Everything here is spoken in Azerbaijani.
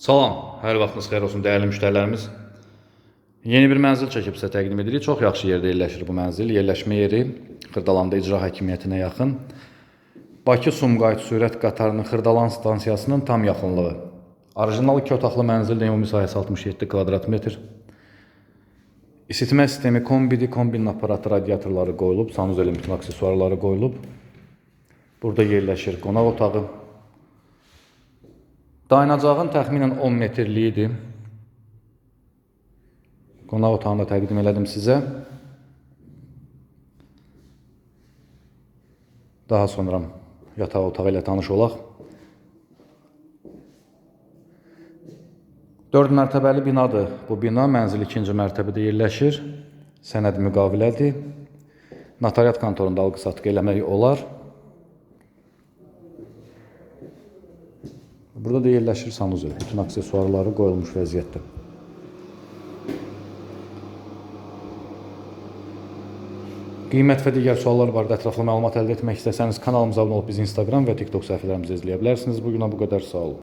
Salam, hər vaxtınız xeyir olsun dəyərli müştərilərimiz. Yeni bir mənzil çəkib sizə təqdim edirik. Çox yaxşı yerdə yerləşir bu mənzil. Yerləşmə yeri Xırdalanda icra hakimiyyətinə yaxın. Bakı Sumqayıt sürət qatarının Xırdalan stansiyasının tam yaxınlığı. Orijinal 2 otaqlı mənzil ümumi sahəsi 67 kvadrat metr. İsitmə sistemi kombidir, kombinin aparatı, radiatorları qoyulub, sanuzelin bütün aksesuarları qoyulub. Burada yerləşir qonaq otağı. Dayanacağın təxminən 10 metrliyidir. Qonaq otağını da təqdim elədim sizə. Daha sonra yataq otağı ilə tanış olaq. 4 mərtəbəli binadır. Bu bina mənzil 2-ci mərtəbədə yerləşir. Sənəd müqavilədir. Notariat kontorunda alqı-satqı eləmək olar. Burada da yerləşir sanuzel. Bütün aksesuarları qoyulmuş vəziyyətdə. Qiymət və digər suallar barədə ətraflı məlumat əldə etmək istəsəniz kanalımıza abunə olub bizi Instagram və TikTok səhifələrimizdə izləyə bilərsiniz. Bu günə bu qədər sağ olun.